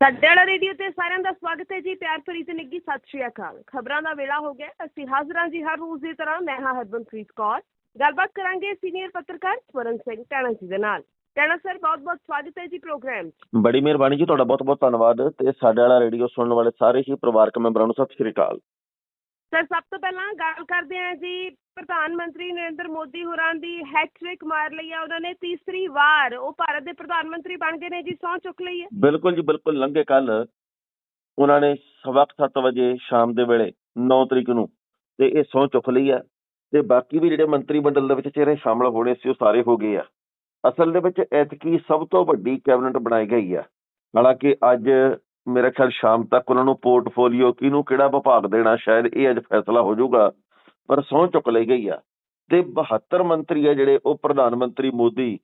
ਸਾਡੇ ਵਾਲਾ ਰੇਡੀਓ ਤੇ ਸਾਰਿਆਂ ਦਾ ਸਵਾਗਤ ਹੈ ਜੀ, ਪਿਆਰ ਭਰੀ ਤੇ ਨਿੱਗੀ ਸਤਿ ਸ਼੍ਰੀ ਅਕਾਲ। ਖਬਰਾਂ ਦਾ ਵੇਲਾ ਹੋ ਗਿਆ, ਅਸੀਂ ਹਾਜ਼ਰ ਜੀ ਹਰ ਰੋਜ਼ ਦੀ ਤਰ੍ਹਾਂ, ਮੈਂ ਹਾਂ ਹਰਬੰਸਰੀਤ ਕੌਰ। ਗੱਲਬਾਤ ਕਰਾਂਗੇ ਸੀਨੀਅਰ ਪੱਤਰਕਾਰ ਸਵਰਨ ਸਿੰਘ ਟੈਣਾ ਜੀ ਦੇ ਨਾਲ। ਟੈਣਾ ਸਰ ਬਹੁਤ ਬਹੁਤ ਸਵਾਗਤ ਹੈ ਜੀ ਪ੍ਰੋਗਰਾਮ 'ਚ। ਬੜੀ ਮਿਹਰਬਾਨੀ ਜੀ, ਤੁਹਾਡਾ ਬਹੁਤ ਬਹੁਤ ਧੰਨਵਾਦ ਤੇ ਸਾਡੇ ਵਾਲਾ ਰੇਡੀਓ ਸੁਣਨ ਵਾਲੇ ਸਾਰੇ ਹੀ ਪਰਿਵਾਰਕ ਮੈਂਬਰਾਂ ਨੂੰ ਸਤਿ ਸ਼੍ਰੀ ਅਕਾਲ। ਸਰ ਸਭ ਤੋਂ ਪਹਿਲਾਂ ਗੱਲ ਕਰਦੇ ਹਾਂ ਜੀ, ਪ੍ਰਧਾਨ ਮੰਤਰੀ ਨਰਿੰਦਰ ਮੋਦੀ ਹੋਰਾਂ ਦੀ ਹੈਟ੍ਰਿਕ ਮਾਰ ਲਈ ਆ, ਉਹਨਾਂ ਨੇ ਤੀਸਰੀ ਵਾਰ ਉਹ ਭਾਰਤ ਦੇ ਪ੍ਰਧਾਨ ਮੰਤਰੀ ਬਣ ਗਏ ਨੇ ਜੀ, ਸਹੁੰ ਚੁੱਕ ਲਈ ਹੈ। ਬਿਲਕੁਲ ਜੀ, ਬਿਲਕੁਲ ਲੰਘੇ ਕੱਲ ਉਹਨਾਂ ਨੇ ਸਵਖਤ 7 ਵਜੇ ਸ਼ਾਮ ਦੇ ਵੇਲੇ 9 ਤਰੀਕ ਨੂੰ ਤੇ ਇਹ ਸਹੁੰ ਚੁੱਕ ਲਈ ਆ ਤੇ ਬਾਕੀ ਵੀ ਜਿਹੜੇ ਮੰਤਰੀ ਮੰਡਲ ਦੇ ਵਿੱਚ ਚਿਹਰੇ ਸ਼ਾਮਲ ਹੋਣੇ ਸੀ, ਉਹ ਸਾਰੇ ਹੋ ਗਏ ਆ। ਅਸਲ ਦੇ ਵਿੱਚ ਐਤਕੀ ਸਭ ਤੋਂ ਵੱਡੀ ਕੈਬਨਿਟ ਬਣਾਈ ਗਈ ਆ। ਹਾਲਾਂਕਿ ਅੱਜ ਮੇਰਾ ਖਿਆਲ ਸ਼ਾਮ ਤੱਕ ਉਹਨਾਂ ਨੂੰ ਪੋਰਟਫੋਲੀਓ ਕਿਹਨੂੰ ਕਿਹੜਾ ਵਿਭਾਗ ਦੇਣਾ, ਸ਼ਾਇਦ ਇਹ ਅੱਜ ਫੈਸਲਾ ਹੋ ਜਾਊਗਾ, ਪਰ ਸਹੁੰ ਚੁੱਕ ਲਈ ਗਈ ਆ। ਤੇ 72 ਮੰਤਰੀ ਆ ਜਿਹੜੇ, ਉਹ ਪ੍ਰਧਾਨ ਮੰਤਰੀ ਮੋਦੀ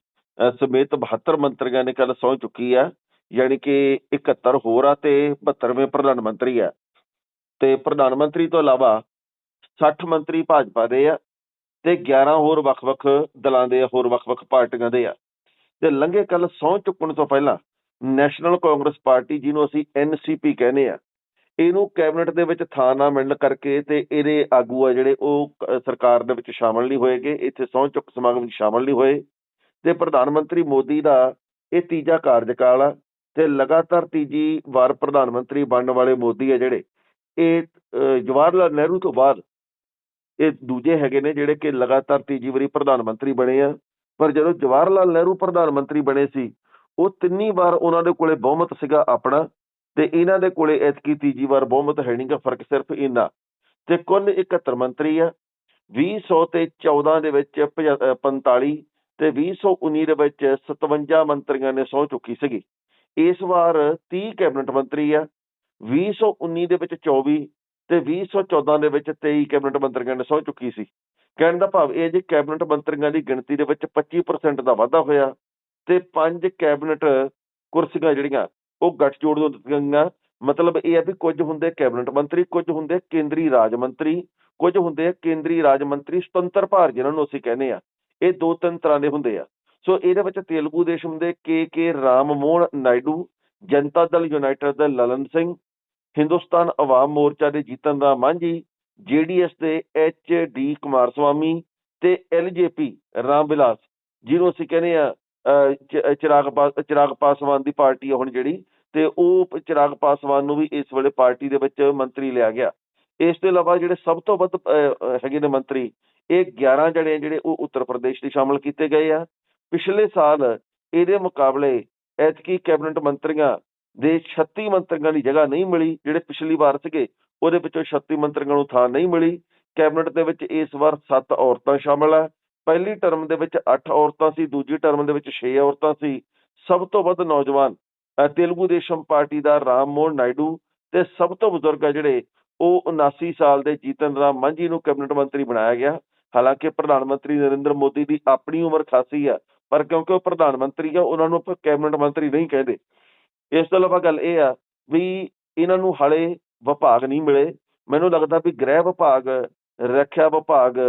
ਸਮੇਤ 72 ਮੰਤਰੀਆਂ ਨੇ ਕੱਲ ਸਹੁੰ ਚੁੱਕੀ ਆ, ਯਾਨੀ ਕਿ 71 ਹੋਰ ਆ ਤੇ 72ਵੇਂ ਪ੍ਰਧਾਨ ਮੰਤਰੀ ਆ। ਤੇ ਪ੍ਰਧਾਨ ਮੰਤਰੀ ਤੋਂ ਇਲਾਵਾ 60 ਮੰਤਰੀ ਭਾਜਪਾ ਦੇ ਆ ਤੇ 11 ਹੋਰ ਵੱਖ-ਵੱਖ ਦਲਾਂ ਦੇ ਹੋਰ ਵੱਖ-ਵੱਖ ਪਾਰਟੀਆਂ ਦੇ ਆ। ਤੇ ਲੰਘੇ ਕੱਲ ਸਹੁੰ ਚੁੱਕਣ ਤੋਂ ਪਹਿਲਾਂ ਨੈਸ਼ਨਲ ਕਾਂਗਰਸ ਪਾਰਟੀ ਜਿਹਨੂੰ ਅਸੀਂ ਐਨਸੀਪੀ ਕਹਿੰਦੇ ਆ, ਇਹਨੂੰ ਕੈਬਨਿਟ ਦੇ ਵਿੱਚ ਥਾਂ ਨਾ ਮਿਲਣ ਕਰਕੇ ਤੇ ਇਹਦੇ ਆਗੂ ਆ ਜਿਹੜੇ ਉਹ ਸਰਕਾਰ ਦੇ ਵਿੱਚ ਸ਼ਾਮਲ ਨਹੀਂ ਹੋਏਗੇ, ਇੱਥੇ ਸਹੁੰ ਚੁੱਕ ਸਮਾਗਮ ਵਿੱਚ ਸ਼ਾਮਲ ਨਹੀਂ ਹੋਏ ਤੇ ਪ੍ਰਧਾਨ ਮੰਤਰੀ ਮੋਦੀ ਦਾ ਇਹ ਤੀਜਾ ਕਾਰਜਕਾਲ ਆ ਤੇ ਲਗਾਤਾਰ ਤੀਜੀ ਵਾਰ ਪ੍ਰਧਾਨ ਮੰਤਰੀ ਬਣਨ ਵਾਲੇ ਮੋਦੀ ਆ ਜਿਹੜੇ, ਇਹ ਜਵਾਹਰ ਲਾਲ ਨਹਿਰੂ ਤੋਂ ਬਾਅਦ ਇਹ ਦੂਜੇ ਹੈਗੇ ਨੇ ਜਿਹੜੇ ਕਿ ਲਗਾਤਾਰ ਤੀਜੀ ਵਾਰੀ ਪ੍ਰਧਾਨ ਮੰਤਰੀ ਬਣੇ ਆ, ਪਰ ਜਦੋਂ ਜਵਾਹਰ ਲਾਲ ਨਹਿਰੂ ਪ੍ਰਧਾਨ ਮੰਤਰੀ ਬਣੇ ਸੀ ਉਹ ਤਿੰਨੀ ਵਾਰ ਉਹਨਾਂ ਦੇ ਕੋਲੇ ਬਹੁਮਤ ਸੀਗਾ ਆਪਣਾ ਤੇ ਇਹਨਾਂ ਦੇ ਕੋਲੇ ਐਤਕੀ ਤੀਜੀ ਵਾਰ ਬਹੁਮਤ ਹੈ ਨਹੀਂਗਾ ਫ਼ਰਕ ਸਿਰਫ ਇੰਨਾ। ਤੇ ਕੁੱਲ 71 ਮੰਤਰੀ ਆ 2000 ਤੇ 14 ਦੇ ਵਿੱਚ ਪਜ- ਅਹ 45 ਤੇ 2019 ਦੇ ਵਿੱਚ 57 ਮੰਤਰੀਆਂ ਨੇ ਸਹੁੰ ਚੁੱਕੀ ਸੀਗੀ। ਇਸ ਵਾਰ 30 ਕੈਬਨਿਟ ਮੰਤਰੀ ਆ 2019 ਦੇ ਵਿੱਚ 24 ਤੇ 2014 ਦੇ ਵਿੱਚ 23 ਕੈਬਨਿਟ ਮੰਤਰੀਆਂ ਨੇ ਸਹੁੰ ਚੁੱਕੀ ਸੀ। ਕਹਿਣ ਦਾ ਭਾਵ ਇਹ ਜੇ ਕੈਬਨਿਟ ਮੰਤਰੀਆਂ ਦੀ ਗਿਣਤੀ ਦੇ ਵਿੱਚ 25% ਦਾ ਵਾਧਾ ਹੋਇਆ। ਤੇ ਪੰਜ ਕੈਬਨਿਟ ਕੁਰਸੀਆਂ ਜਿਹੜੀਆਂ, ਉਹ ਗੱਠਜੋੜ ਤੋਂ ਦਿੱਤੀਆਂ ਗਈਆਂ। ਮਤਲਬ ਇਹ ਹੈ ਵੀ ਕੁਝ ਹੁੰਦੇ ਕੈਬਨਿਟ ਮੰਤਰੀ, ਕੁਝ ਹੁੰਦੇ ਕੇਂਦਰੀ ਰਾਜ ਮੰਤਰੀ, ਕੁਝ ਹੁੰਦੇ ਕੇਂਦਰੀ ਰਾਜ ਮੰਤਰੀ ਸੁਤੰਤਰ ਭਾਰ ਜਿਹਨਾਂ ਨੂੰ ਅਸੀਂ ਕਹਿੰਦੇ ਆ ਇਹ ਦੋ ਤਿੰਨ ਤਰ੍ਹਾਂ ਦੇ ਹੁੰਦੇ ਆ। ਸੋ ਇਹਦੇ ਵਿੱਚ ਤੇਲਗੂ ਦੇਸ਼ਮ ਦੇ K K Ram Mohan Naidu, Janata Dal United ਦੇ ਲਲਨ ਸਿੰਘ, ਹਿੰਦੁਸਤਾਨ ਅਵਾਮ ਮੋਰਚਾ ਦੇ ਜੀਤਨ ਰਾਮ ਮਾਂਝੀ, ਜੇਡੀਐਸ ਦੇ ਐਚ ਡੀ ਕੁਮਾਰ ਸਵਾਮੀ ਤੇ ਐਲਜੇਪੀ ਰਾਮ ਵਿਲਾਸ ਜਿਹਨੂੰ ਅਸੀਂ ਕਹਿੰਦੇ ਆ ਚਿਰਾਗ ਪਾ- ਚਿਰਾਗ ਪਾਸਵਾਨ ਦੀ ਪਾਰਟੀ ਆ ਹੁਣ ਜਿਹੜੀ, ਤੇ ਉਹ ਚਿਰਾਗ ਪਾਸਵਾਨ ਨੂੰ ਵੀ ਇਸ ਵੇਲੇ ਪਾਰਟੀ ਦੇ ਵਿੱਚ ਮੰਤਰੀ ਲਿਆ ਗਿਆ। ਇਸ ਤੋਂ ਇਲਾਵਾ ਜਿਹੜੇ ਸਭ ਤੋਂ ਵੱਧ ਹੈਗੇ ਨੇ ਮੰਤਰੀ, ਇਹ 11 ਜਿਹੜੇ ਆ ਜਿਹੜੇ ਉਹ ਉੱਤਰ ਪ੍ਰਦੇਸ਼ ਦੇ ਸ਼ਾਮਲ ਕੀਤੇ ਗਏ ਆ। ਪਿਛਲੇ ਸਾਲ ਇਹਦੇ ਮੁਕਾਬਲੇ ਐਤਕੀ ਕੈਬਨਿਟ ਮੰਤਰੀਆਂ ਦੇ 36 ਮੰਤਰੀਆਂ ਦੀ ਜਗ੍ਹਾ ਨਹੀਂ ਮਿਲੀ, ਜਿਹੜੇ ਪਿਛਲੀ ਵਾਰ ਸੀਗੇ, ਉਹਦੇ ਵਿੱਚੋਂ 36 ਮੰਤਰੀਆਂ ਨੂੰ ਥਾਂ ਨਹੀਂ ਮਿਲੀ। ਕੈਬਨਿਟ ਦੇ ਵਿੱਚ ਇਸ ਵਾਰ 7 ਔਰਤਾਂ ਸ਼ਾਮਲ ਆ। ਪਹਿਲੀ ਟਰਮ ਦੇ ਵਿੱਚ 8 ਔਰਤਾਂ ਸੀ, ਦੂਜੀ ਟਰਮ ਦੇ ਵਿੱਚ 6 ਔਰਤਾਂ ਸੀ। ਸਭ ਤੋਂ ਵੱਧ ਨੌਜਵਾਨ ਤੇਲਗੂ ਦੇਸ਼ਮ ਪਾਰਟੀ ਦਾ ਰਾਮ ਮੋਹਨ ਨਾਇਡੂ ਤੇ ਸਭ ਤੋਂ ਬਜ਼ੁਰਗ ਆ ਜਿਹੜੇ, ਉਹ 79 ਸਾਲ ਦੇ ਜੀਤਨ ਰਾਮ ਮਾਂਝੀ ਨੂੰ ਕੈਬਨਿਟ ਮੰਤਰੀ ਬਣਾਇਆ ਗਿਆ। ਹਾਲਾਂਕਿ ਪ੍ਰਧਾਨ ਮੰਤਰੀ ਨਰਿੰਦਰ ਮੋਦੀ ਦੀ ਆਪਣੀ ਉਮਰ ਖਾਸੀ ਆ, ਪਰ ਕਿਉਂਕਿ ਉਹ ਪ੍ਰਧਾਨ ਮੰਤਰੀ ਆ, ਉਹਨਾਂ ਨੂੰ ਆਪਾਂ ਕੈਬਨਿਟ ਮੰਤਰੀ ਨਹੀਂ ਕਹਿੰਦੇ। ਇਸ ਤੋਂ ਇਲਾਵਾ ਗੱਲ ਇਹ ਆ ਵੀ ਇਹਨਾਂ ਨੂੰ ਹਾਲੇ ਵਿਭਾਗ ਨਹੀਂ ਮਿਲੇ। ਮੈਨੂੰ ਲੱਗਦਾ ਵੀ ਗ੍ਰਹਿ ਵਿਭਾਗ, ਰੱਖਿਆ ਵਿਭਾਗ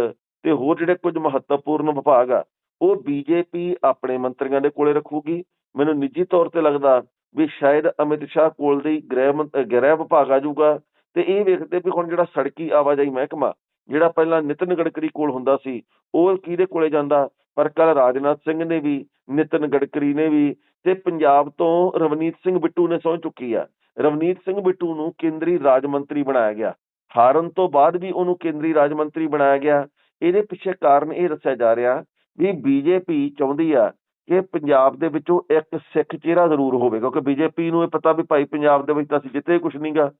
ਤੇ ਹੋਰ ਜਿਹੜੇ ਕੁਝ ਮਹੱਤਵਪੂਰਨ ਵਿਭਾਗ ਆ, ਉਹ ਬੀਜੇਪੀ ਆਪਣੇ ਮੰਤਰੀਆਂ ਦੇ ਕੋਲੇ ਰੱਖੂਗੀ। ਮੈਨੂੰ ਨਿੱਜੀ ਤੌਰ ਤੇ ਲੱਗਦਾ ਵੀ ਸ਼ਾਇਦ ਅਮਿਤ ਸ਼ਾਹ ਕੋਲ ਦੇ ਗ੍ਰਹਿ ਮੰਤ- ਗ੍ਰਹਿ ਵਿਭਾਗ ਆ ਜਾਊਗਾ। ਤੇ ਇਹ ਵੇਖਦੇ ਵੀ ਹੁਣ ਜਿਹੜਾ ਸੜਕੀ ਆਵਾਜਾਈ ਮਹਿਕਮਾ, ਜਿਹੜਾ ਪਹਿਲਾਂ ਨਿਤਨ ਗਡਕਰੀ ਕੋਲ ਹੁੰਦਾ ਸੀ, ਉਹ ਕਿਹਦੇ ਕੋਲੇ ਜਾਂਦਾ? ਪਰ ਕੱਲ ਰਾਜਨਾਥ ਸਿੰਘ ਨੇ ਵੀ, ਨਿਤਨ ਗਡਕਰੀ ਨੇ ਵੀ ਤੇ ਪੰਜਾਬ ਤੋਂ ਰਵਨੀਤ ਸਿੰਘ ਬਿੱਟੂ ਨੇ ਸਹੁੰ ਚੁੱਕੀ ਆ। ਰਵਨੀਤ ਸਿੰਘ ਬਿੱਟੂ ਨੂੰ ਕੇਂਦਰੀ ਰਾਜ ਮੰਤਰੀ ਬਣਾਇਆ ਗਿਆ। ਹਾਰਨ ਤੋਂ ਬਾਅਦ ਵੀ ਉਹਨੂੰ ਕੇਂਦਰੀ ਰਾਜ ਮੰਤਰੀ ਬਣਾਇਆ ਗਿਆ। ਇਹਦੇ ਪਿੱਛੇ ਕਾਰਨ ਇਹ ਦੱਸਿਆ ਜਾ ਰਿਹਾ ਵੀ ਬੀਜੇਪੀ ਚਾਹੁੰਦੀ ਆ ਕਿ ਪੰਜਾਬ ਦੇ ਵਿੱਚੋਂ ਇੱਕ ਸਿੱਖ ਚਿਹਰਾ ਜ਼ਰੂਰ ਹੋਵੇ, ਕਿਉਂਕਿ ਬੀਜੇਪੀ ਨੂੰ ਇਹ ਪਤਾ ਵੀ ਭਾਈ ਪੰਜਾਬ ਦੇ ਵਿੱਚ ਤਾਂ ਅਸੀਂ ਜਿੱਤੇ ਕੁਝ ਨਹੀਂਗਾ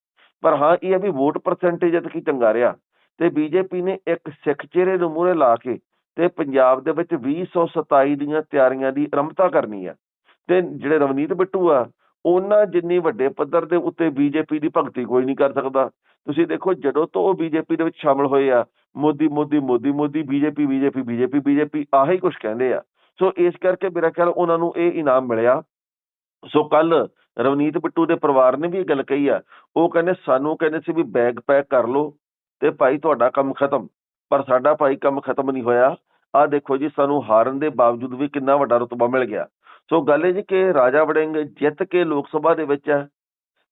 ਪਰ ਹਾਂ, ਇਹ ਆ ਵੀ ਵੋਟ ਪਰਸੈਂਟੇਜ ਐਤਕੀ ਚੰਗਾ ਰਿਹਾ। ਤੇ ਬੀਜੇਪੀ ਨੇ ਇੱਕ ਸਿੱਖ ਚਿਹਰੇ ਨੂੰ ਮੂਹਰੇ ਲਾ ਕੇ ਤੇ ਪੰਜਾਬ ਦੇ ਵਿੱਚ 2027 ਦੀਆਂ ਤਿਆਰੀਆਂ ਦੀ ਆਰੰਭਤਾ ਕਰਨੀ ਆ। ਤੇ ਜਿਹੜੇ ਰਵਨੀਤ ਬਿੱਟੂ ਆ, ਉਹਨਾਂ ਜਿੰਨੀ ਵੱਡੇ ਪੱਧਰ ਦੇ ਉੱਤੇ ਬੀਜੇਪੀ ਦੀ ਭਗਤੀ ਕੋਈ ਨਹੀਂ ਕਰ ਸਕਦਾ। ਤੁਸੀਂ ਦੇਖੋ, ਜਦੋਂ ਤੋਂ ਉਹ ਬੀਜੇਪੀ ਦੇ ਵਿੱਚ ਸ਼ਾਮਲ ਹੋਏ ਆ Modi Modi Modi Modi, BJP BJP BJP BJP, ਆਹੀ ਕੁਝ ਕਹਿੰਦੇ ਆ। ਸੋ ਇਸ ਕਰਕੇ ਮੇਰਾ ਖਿਆਲ ਉਹਨਾਂ ਨੂੰ ਇਹ ਇਨਾਮ ਮਿਲਿਆ। ਸੋ ਕੱਲ ਰਵਨੀਤ ਬਿੱਟੂ ਦੇ ਪਰਿਵਾਰ ਨੇ ਵੀ ਇਹ ਗੱਲ ਕਹੀ ਆ। ਉਹ ਕਹਿੰਦੇ, ਸਾਨੂੰ ਕਹਿੰਦੇ ਸੀ ਵੀ ਬੈਗ ਪੈਕ ਕਰ ਲਓ ਤੇ ਭਾਈ ਤੁਹਾਡਾ ਕੰਮ ਖਤਮ। ਪਰ ਸਾਡਾ ਭਾਈ ਕੰਮ ਖਤਮ ਨਹੀਂ ਹੋਇਆ। ਆ ਦੇਖੋ ਜੀ, ਸਾਨੂੰ ਹਾਰਨ ਦੇ ਬਾਵਜੂਦ ਵੀ ਕਿੰਨਾ ਵੱਡਾ ਰਤਬਾ ਮਿਲ ਗਿਆ। ਸੋ ਗੱਲ ਇਹ ਜੀ ਕਿ ਰਾਜਾ ਵੜਿੰਗ ਜਿੱਤ ਕੇ ਲੋਕ ਸਭਾ ਦੇ ਵਿੱਚ ਹੈ